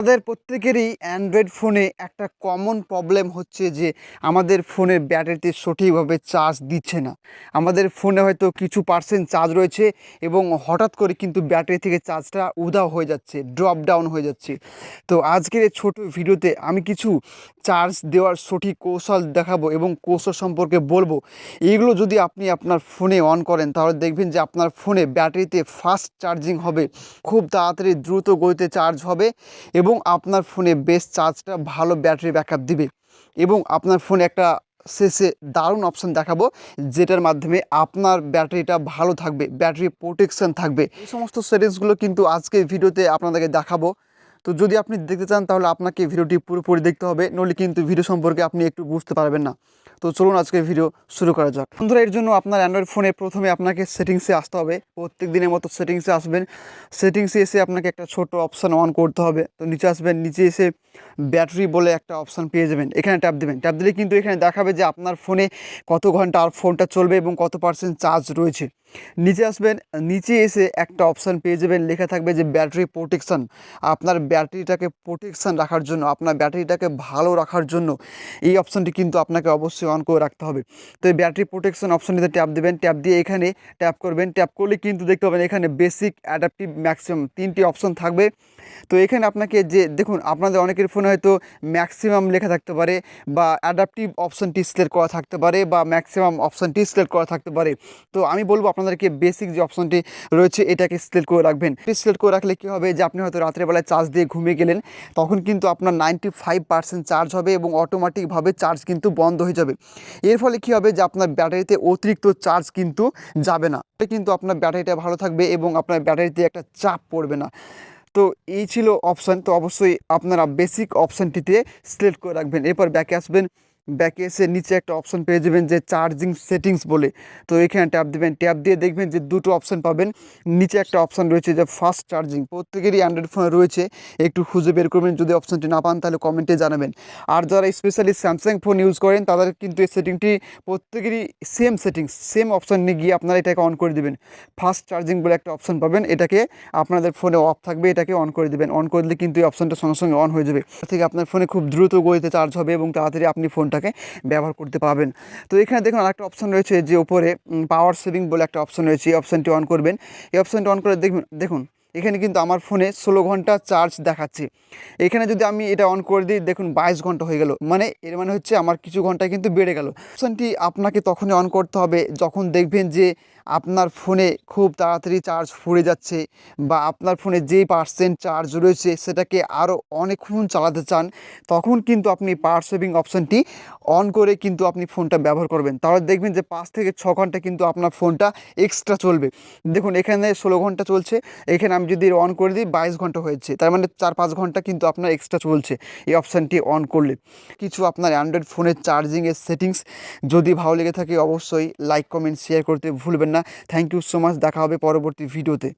আমাদের প্রত্যেকেরই অ্যান্ড্রয়েড ফোনে একটা কমন প্রবলেম হচ্ছে যে আমাদের ফোনের ব্যাটারিতে সঠিকভাবে চার্জ দিচ্ছে না। আমাদের ফোনে হয়তো কিছু পার্সেন্ট চার্জ রয়েছে এবং হঠাৎ করে কিন্তু ব্যাটারি থেকে চার্জটা উধাও হয়ে যাচ্ছে ড্রপ ডাউন হয়ে যাচ্ছে। তো আজকের এই ছোটো ভিডিওতে আমি কিছু চার্জ দেওয়ার সঠিক কৌশল দেখাবো এবং কৌশল সম্পর্কে বলব। এইগুলো যদি আপনি আপনার ফোনে অন করেন, তাহলে দেখবেন যে আপনার ফোনে ব্যাটারিতে ফাস্ট চার্জিং হবে, খুব তাড়াতাড়ি দ্রুত গতিতে চার্জ হবে এবং আপনার ফোনে বেশ চার্জটা ভালো ব্যাটারি ব্যাকআপ দিবে। এবং আপনার ফোনে একটা শেষে দারুণ অপশান দেখাবো, যেটার মাধ্যমে আপনার ব্যাটারিটা ভালো থাকবে, ব্যাটারি প্রোটেকশান থাকবে। এই সমস্ত সেটিংসগুলো কিন্তু আজকে ভিডিওতে আপনাদেরকে দেখাবো। তো যদি আপনি দেখতে চান, তাহলে আপনাকে ভিডিওটি পুরোপুরি দেখতে হবে। নইলে কিন্তু ভিডিও সম্পর্কে আপনি একটু বুঝতে পারবেন না। তো চলুন আজকে ভিডিও শুরু করা যাক। বন্ধুরা, এর জন্য আপনার অ্যান্ড্রয়েড ফোনে প্রথমে আপনাকে সেটিংসে আসতে হবে। প্রত্যেক দিনের মতো সেটিংসে আসবেন। সেটিংসে এসে আপনাকে একটা ছোট অপশান অন করতে হবে। তো নিচে আসবেন, নিচে এসে ব্যাটারি বলে একটা অপশান পেয়ে যাবেন। এখানে ট্যাপ দেবেন। ট্যাপ দিলে কিন্তু এখানে দেখাবে যে আপনার ফোনে কত ঘণ্টা আর ফোনটা চলবে এবং কত পার্সেন্ট চার্জ রয়েছে। নিচে আসবেন, নিচে এসে একটা অপশান পেয়ে যাবেন, লেখা থাকবে যে ব্যাটারি প্রোটেকশান আপনার ব্যাটারিটাকে প্রোটেকশান রাখার জন্য, আপনার ব্যাটারিটাকে ভালো রাখার জন্য এই অপশানটি কিন্তু আপনাকে অবশ্যই অন করে রাখতে হবে। তো এই ব্যাটারি প্রোটেকশান অপশানটিতে ট্যাপ দেবেন ট্যাপ দিয়ে এখানে ট্যাপ করবেন। ট্যাপ করলে কিন্তু দেখতে পাবেন এখানে বেসিক অ্যাডাপটিভ ম্যাক্সিমাম তিনটি অপশান থাকবে। তো এখানে আপনাকে যে, দেখুন, আপনাদের অনেকের ফোনে হয়তো ম্যাক্সিমাম লেখা থাকতে পারে বা অ্যাডাপটিভ অপশানটি সিলেক্ট করা থাকতে পারে বা ম্যাক্সিমাম অপশানটি সিলেক্ট করা থাকতে পারে। তো আমি বলব আপনাদেরকে বেসিক যে অপশানটি রয়েছে, এটাকে সিলেক্ট করে রাখবেন। সিলেক্ট করে রাখলে কী হবে যে, আপনি হয়তো রাত্রেবেলায় চার্জ দিয়ে ঘুমিয়ে গেলেন, তখন কিন্তু আপনার নাইনটি ফাইভ পার্সেন্ট চার্জ হবে এবং অটোমেটিকভাবে চার্জ কিন্তু বন্ধ হয়ে যাবে। এর ফলে কী হবে যে, আপনার ব্যাটারিতে অতিরিক্ত চার্জ কিন্তু যাবে না। কিন্তু আপনার ব্যাটারিটা ভালো থাকবে এবং আপনার ব্যাটারিতে একটা চাপ পড়বে না। তো এই ছিল অপশান তো অবশ্যই আপনারা বেসিক অপশানটিতে সিলেক্ট করে রাখবেন। এরপর ব্যাকে আসবেন ব্যাকে এসে নিচে একটা অপশান পেয়ে যাবেন যে চার্জিং সেটিংস বলে। তো এখানে ট্যাপ দেবেন। ট্যাপ দিয়ে দেখবেন যে দুটো অপশান পাবেন। নিচে একটা অপশান রয়েছে যে ফাস্ট চার্জিং প্রত্যেকেরই অ্যান্ড্রয়েড ফোনে রয়েছে। একটু খুঁজে বের করবেন। যদি অপশানটি না পান, তাহলে কমেন্টে জানাবেন। আর যারা স্পেশালি স্যামসাং ফোন ইউজ করেন, তাদের কিন্তু এই সেটিংটি প্রত্যেকেরই সেম সেটিংস সেম অপশান নিয়ে গিয়ে আপনারা এটাকে অন করে দেবেন। ফাস্ট চার্জিং বলে একটা অপশান পাবেন। এটাকে আপনাদের ফোনে অফ থাকবে। এটাকে অন করে দেবেন। অন করে দিলে কিন্তু এই অপশানটা সঙ্গে সঙ্গে অন হয়ে যাবে। থেকে আপনার ফোনে খুব দ্রুত গতিতে চার্জ হবে এবং তাড়াতাড়ি আপনি ফোনটাকে ব্যবহার করতে পারবেন। তো এখানে দেখুন আরেকটা অপশন রয়েছে যে ওপরে পাওয়ার সেভিং বলে একটা অপশন রয়েছে। এই অপশানটি অন করবেন। এই অপশানটি অন করে দেখবেন দেখুন এখানে কিন্তু আমার ফোনে ষোলো ঘণ্টা চার্জ দেখাচ্ছে। এখানে যদি আমি এটা অন করে দিই, দেখুন বাইশ ঘণ্টা হয়ে গেল। মানে এর মানে হচ্ছে আমার কিছু ঘণ্টা কিন্তু বেড়ে গেল। অপশানটি আপনাকে তখনই অন করতে হবে যখন দেখবেন যে আপনার ফোনে খুব তাড়াতাড়ি চার্জ ফুরে যাচ্ছে বা আপনার ফোনে যেই পার্সেন্ট চার্জ রয়েছে সেটাকে আরও অনেকক্ষণ চালাতে চান, তখন কিন্তু আপনি পাওয়ার সেভিং অপশানটি অন করে কিন্তু আপনি ফোনটা ব্যবহার করবেন। তাহলে দেখবেন যে পাঁচ থেকে ছ ঘণ্টা কিন্তু আপনার ফোনটা এক্সট্রা চলবে। দেখুন এখানে ষোলো ঘণ্টা চলছে, এখানে আমি যদি অন করে দিই, বাইশ ঘণ্টা হয়েছে। তার মানে চার পাঁচ ঘণ্টা কিন্তু আপনার এক্সট্রা চলছে এই অপশানটি অন করলে। কিছু আপনার অ্যান্ড্রয়েড ফোনের চার্জিংয়ের সেটিংস যদি ভালো লেগে থাকে অবশ্যই লাইক কমেন্ট শেয়ার করতে ভুলবেন না। থ্যাংক ইউ সো মাচ দেখা হবে পরবর্তী ভিডিওতে